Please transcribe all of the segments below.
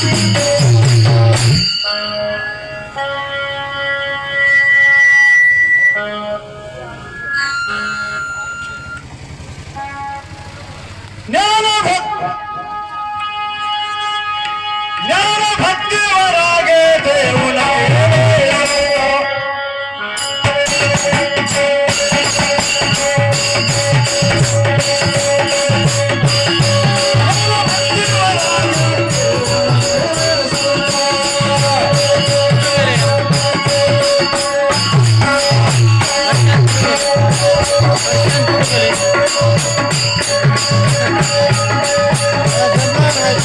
ज्ञान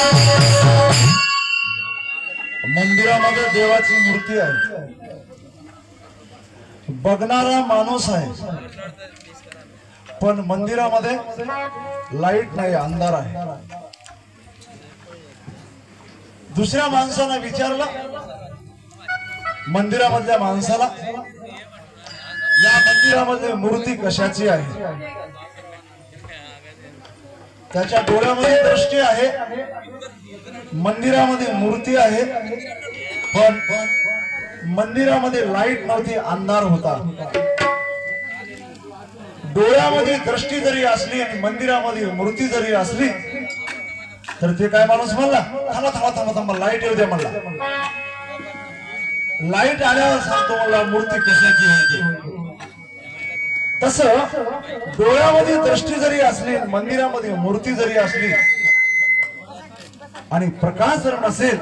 Thank. मंदिरामध्ये देवाची मूर्ती आहे. बघणारा माणूस आहे. पण मंदिरामध्ये लाइट नाही अंधार आहे. दुसऱ्या माणसानं विचारलं मंदिरामधल्या माणसाला या मंदिरामध्ये मूर्ती कशाची आहे? त्याच्या डोळ्यामध्ये दृष्टी आहे मंदिरामध्ये मूर्ती आहे पण मंदिरामध्ये लाइट नव्हती अंधार होता. डोळ्यामध्ये दृष्टी जरी असली आणि मंदिरामध्ये मूर्ती जरी असली तर ते काय माणूस म्हणला थांबा थांबा थांबा थांबा लाइट येऊ द्या म्हणला. लाइट आल्यावर सांगतो मला मूर्ती कशाची होती? तस डोळ्यामध्ये दृष्टी जरी असली मंदिरामध्ये मूर्ती जरी असली आणि प्रकाश जर नसेल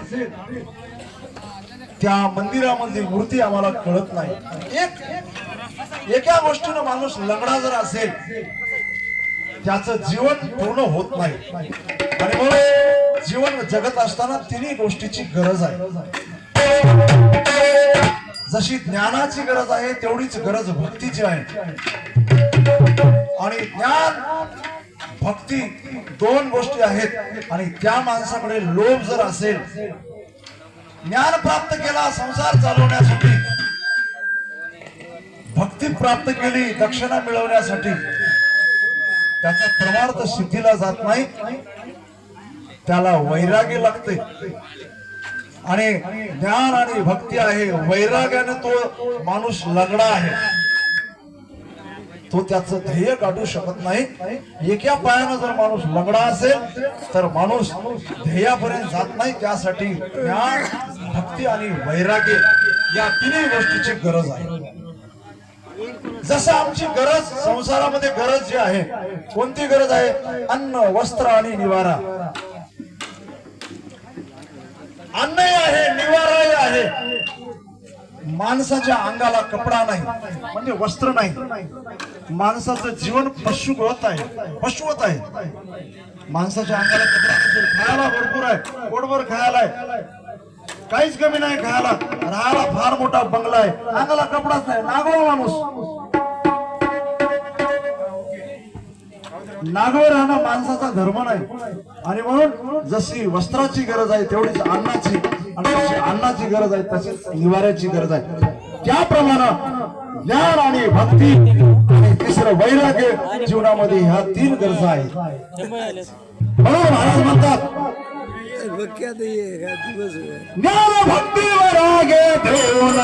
त्या मंदिरामधली मूर्ती आम्हाला कळत नाही. एक एका गोष्टीनं माणूस लंगडा जर असेल त्याचं जीवन पूर्ण होत नाही. आणि म्हणून जीवन जगत असताना तिन्ही गोष्टीची गरज आहे. जशी ज्ञानाची गरज आहे तेवढीच गरज भक्तीची आहे. आणि ज्ञान भक्ती दोन गोष्टी आहेत. आणि त्या माणसाकडे लोभ जर असेल ज्ञान प्राप्त केला संसार चालवण्यासाठी. भक्ती प्राप्त केली दक्षिणा मिळवण्यासाठी. त्याचा परमार्थ सिद्धीला जात नाही. त्याला वैराग्य लागते. आणि ज्ञान आणि भक्ती आहे वैराग्याने तो माणूस लगडा आहे. तो त्याचं ध्येय काढू शकत नाही. एका पायानं जर माणूस लंगडा असेल तर माणूस ध्येयापर्यंत जात नाही. त्यासाठी ज्ञान भक्ती आणि वैराग्य या तिन्ही गोष्टीची गरज आहे. जसं आमची गरज संसारामध्ये गरज जी आहे कोणती गरज आहे? अन्न वस्त्र आणि निवारा. अन्नही आहे निवाराही आहे. माणसाच्या अंगाला कपडा नाही म्हणजे वस्त्र नाही. माणसाचं जीवन पशुवत आहे पशुवत आहे. माणसाच्या अंगाला कपडा खायला भरपूर आहे पोटभर खायला आहे. काहीच कमी नाही खायला राहायला फार मोठा बंगला आहे. अंगाला कपडाच नाही नागवा माणूस. नागवर राहणं माणसाचा धर्म नाही. आणि म्हणून जशी वस्त्राची गरज आहे तेवढीच अन्नाची. आणि जशी अन्नाची गरज आहे तशीच निवाऱ्याची गरज आहे त्याप्रमाणे ज्ञान आणि भक्ती आणि तिसरं वैराग्य जीवनामध्ये ह्या तीन गरजा आहेत म्हणून महाराज म्हणतात. ज्ञान भक्ती वैराग्य देऊन